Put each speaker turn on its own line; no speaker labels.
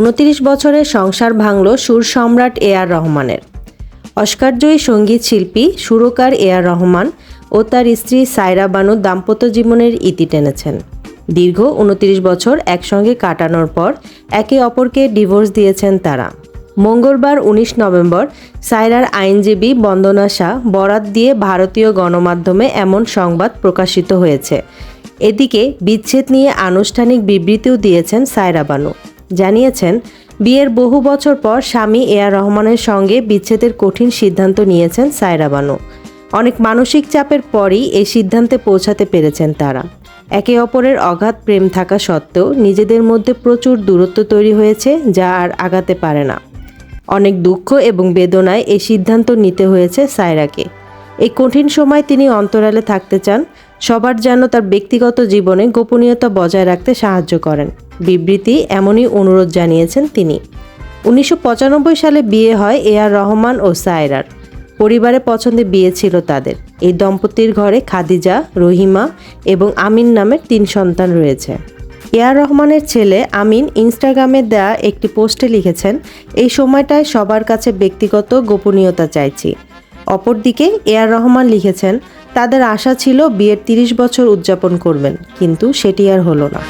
উনত্রিশ বছরের সংসার ভাঙল সুর সম্রাট এ আর রহমানের। অস্কারজয়ী সংগীত শিল্পী সুরকার এ আর রহমান ও তার স্ত্রী সায়রা বানু দাম্পত্য জীবনের ইতি টেনেছেন। দীর্ঘ উনত্রিশ বছর একসঙ্গে কাটানোর পর একে অপরকে ডিভোর্স দিয়েছেন তারা। মঙ্গলবার উনিশ নভেম্বর সায়রার আইনজীবী বন্দনা শাহ বরাত দিয়ে ভারতীয় গণমাধ্যমে এমন সংবাদ প্রকাশিত হয়েছে। এদিকে বিচ্ছেদ নিয়ে আনুষ্ঠানিক বিবৃতিও দিয়েছেন সায়রা বানু। জানিয়েছেন, বিয়ের বহু বছর পর স্বামী এ আর রহমানের সঙ্গে বিচ্ছেদের কঠিন সিদ্ধান্ত নিয়েছেন সায়রা বানু। অনেক মানসিক চাপের পরই এই সিদ্ধান্তে পৌঁছাতে পেরেছেন তারা। একে অপরের অগাধ প্রেম থাকা সত্ত্বেও নিজেদের মধ্যে প্রচুর দূরত্ব তৈরি হয়েছে যা আর আগাতে পারে না। অনেক দুঃখ এবং বেদনায় এই সিদ্ধান্ত নিতে হয়েছে সায়রাকে। এই কঠিন সময় তিনি অন্তরালে থাকতে চান, সবার যেন তার ব্যক্তিগত জীবনে গোপনীয়তা বজায় রাখতে সাহায্য করেন। বিবৃতি এমনই অনুরোধ জানিয়েছেন তিনি। উনিশশো পঁচানব্বই সালে বিয়ে হয় এ আর রহমান ও সায়রার। পরিবারের পছন্দে বিয়ে ছিল তাদের। এই দম্পতির ঘরে খাদিজা, রহিমা এবং আমিন নামের তিন সন্তান রয়েছে। এ আর রহমানের ছেলে আমিন ইনস্টাগ্রামে দেয়া একটি পোস্টে লিখেছেন, এই সময়টায় সবার কাছে ব্যক্তিগত গোপনীয়তা চাইছি। অপরদিকে এ আর রহমান লিখেছেন, তাদের আশা ছিল বিয়ের তিরিশ বছর উদযাপন করবেন, কিন্তু সেটি আর হলো না।